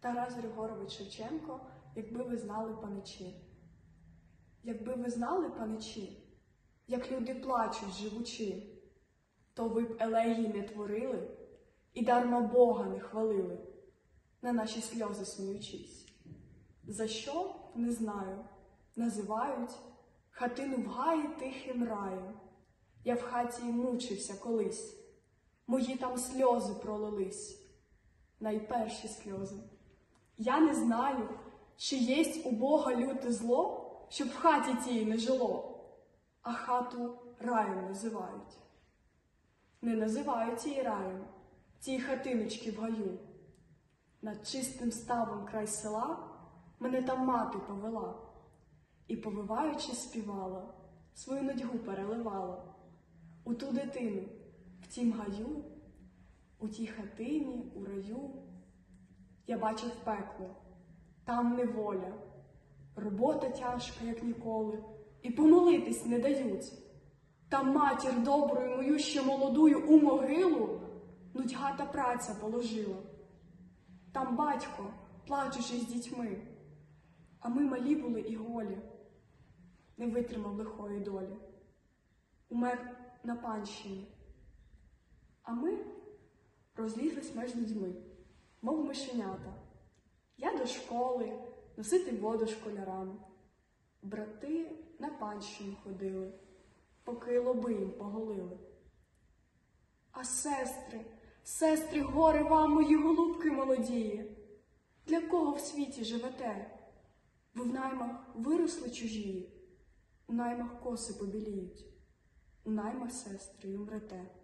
Тарас Григорович Шевченко, якби ви знали паничі. Якби ви знали паничі, як люди плачуть живучи, то ви б елегій не творили і дарма Бога не хвалили, на наші сльози сміючись. За що не знаю, називають хатину в гаї тихим раєм. Я в хаті мучився колись, мої там сльози пролились, найперші сльози. Я не знаю, чи єсть у Бога люте зло, щоб в хаті тій не жило, а хату раєм називають. Не називають її раєм, ті хатиночки в гаю. Над чистим ставом край села мене там мати повела, і, повиваючи, співала, свою нудьгу переливала у ту дитину, в тім гаю, у тій хатині, у раю. Я бачив пекло, там неволя, робота тяжка, як ніколи, і помолитись не дають. Там матір доброю мою ще молодую у могилу нудьга та праця положила. Там батько, плачучи з дітьми, а ми малі були і голі, не витримав лихої долі, умер на панщині. А ми розлізлись між людьми, мов мишенята. Я до школи носити воду школярам. Брати на панщину ходили, поки лоби їм поголили. А сестри, сестри, горе вам, мої голубки молодії. Для кого в світі живете? Ви в наймах виросли чужії, у наймах коси побіліють, у наймах сестри умрете.